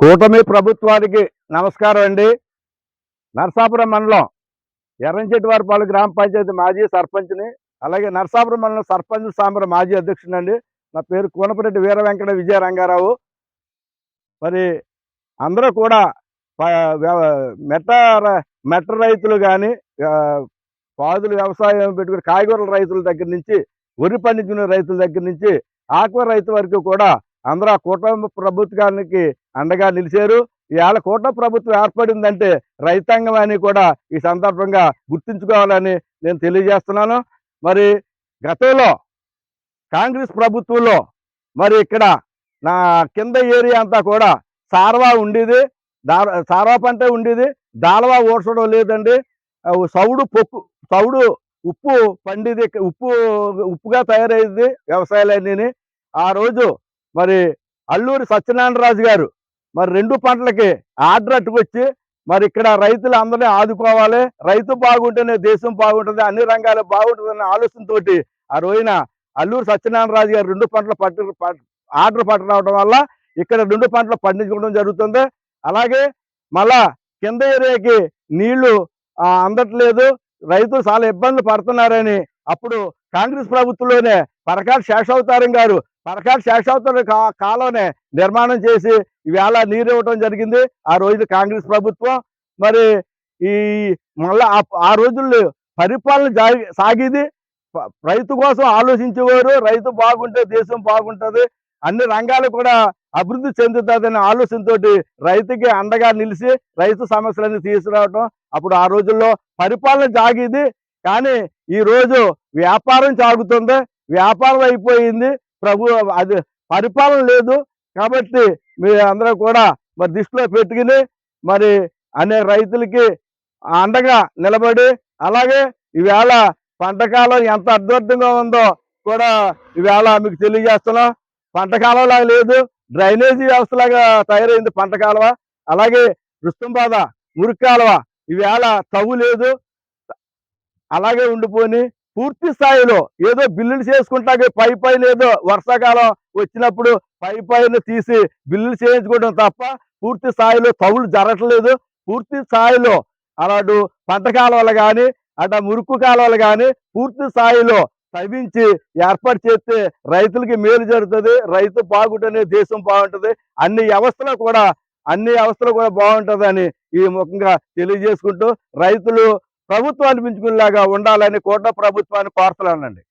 కూటమి ప్రభుత్వానికి నమస్కారం అండి. నరసాపురం మండలం ఎర్రంచెట్టివారిపాలెం గ్రామ పంచాయతీ మాజీ సర్పంచ్ని అలాగే నరసాపురం మండలం సర్పంచ్ సాంబర మాజీ అధ్యక్షుడు అండి నా పేరు కూనపరెడ్డి వీర వెంకట విజయ రంగారావు మరి అందరూ కూడా మెట్ట మెట్ట రైతులు కానీ పాదులు వ్యవసాయం పెట్టుకుని కాయగూరల రైతుల దగ్గర నుంచి వరి పండించుకునే రైతుల దగ్గర నుంచి ఆక్వా రైతు వరకు కూడా అందరూ ఆ కూటమి ప్రభుత్వానికి అండగా నిలిచారు. ఇవాళ కూటమి ప్రభుత్వం ఏర్పడిందంటే రైతాంగం అని కూడా ఈ సందర్భంగా గుర్తుంచుకోవాలని నేను తెలియజేస్తున్నాను. మరి గతంలో కాంగ్రెస్ ప్రభుత్వంలో మరి ఇక్కడ నా కింద ఏరియా అంతా కూడా సారవా ఉండేది. దా సారవా పంట ఉండేది. దాలవా ఓడ్చడం లేదండి. సౌడు పొక్కు సౌడు ఉప్పు పండిది ఉప్పు ఉప్పుగా తయారయ్యేది వ్యవసాయాలన్నీ ఆ రోజు మరి అల్లూరి సత్యనారాయణరాజు గారు మరి రెండు పంటలకి ఆర్డర్ అట్టుకొచ్చి మరి ఇక్కడ రైతులు అందరినీ ఆదుకోవాలి. రైతు బాగుంటేనే దేశం బాగుంటుంది అన్ని రంగాలు బాగుంటుందనే ఆలోచనతోటి ఆ రోజున అల్లూరు సత్యనారాయణరాజు గారు రెండు పంటలు పట్టు ఆర్డర్ పట్టడం వల్ల ఇక్కడ రెండు పంటలు పండించుకోవడం జరుగుతుంది. అలాగే మళ్ళా కింద ఏరియాకి నీళ్ళు అందట్లేదు. రైతులు చాలా ఇబ్బందులు పడుతున్నారని అప్పుడు కాంగ్రెస్ ప్రభుత్వంలోనే పరకాటి శేషావతారం గారు పథకాలు శేషావతులు కా కాలంలోనే నిర్మాణం చేసి ఈవేళ నీరు ఇవ్వటం జరిగింది. ఆ రోజు కాంగ్రెస్ ప్రభుత్వం మరి ఈ మళ్ళా ఆ- రోజుల్లో పరిపాలన జాగి సాగేది. రైతు కోసం ఆలోచించేవారు. రైతు బాగుంటే దేశం బాగుంటుంది. అన్ని రంగాలు కూడా అభివృద్ధి చెందుతుందనే ఆలోచనతోటి రైతుకి అండగా నిలిచి రైతు సమస్యలన్నీ తీసుకురావటం. అప్పుడు ఆ రోజుల్లో పరిపాలన జాగేది. కానీ ఈ రోజు వ్యాపారం సాగుతుంది వ్యాపారం అయిపోయింది. ప్రభు అది పరిపాలన లేదు కాబట్టి మీరు అందరూ కూడా మరి దృష్టిలో పెట్టుకుని మరి అనే రైతులకి అండగా నిలబడి అలాగే ఈవేళ పంటకాలం ఎంత అద్భుతంగా ఉందో కూడా ఈవేళ మీకు తెలియజేస్తున్నాం. పంటకాలం లాగా లేదు డ్రైనేజీ వ్యవస్థలాగా తయారైంది పంటకాలవ అలాగే రుస్తుంబాద మురికి కాలువ ఈవేళ తవ్వు లేదు అలాగే ఉండిపోని పూర్తి స్థాయిలో ఏదో బిల్లులు చేసుకుంటాకి పై పైన ఏదో వర్షాకాలం వచ్చినప్పుడు పై పైలు తీసి బిల్లులు చేయించుకోవడం తప్ప పూర్తి స్థాయిలో తవులు జరగట్లేదు. పూర్తి స్థాయిలో అలాంటి పంట కాలువలు కానీ అట మురుకు కాలువలు కానీ పూర్తి స్థాయిలో తవ్వించి ఏర్పాటు చేస్తే రైతులకి మేలు జరుగుతుంది. రైతు బాగుంటేనే దేశం బాగుంటుంది. అన్ని వ్యవస్థలు కూడా అన్ని వ్యవస్థలు కూడా బాగుంటుందని ఈ ముఖంగా తెలియజేసుకుంటూ రైతులు ప్రభుత్వాన్ని మించుకునేలాగా ఉండాలని కోట ప్రభుత్వాన్ని కోరుతున్నానండి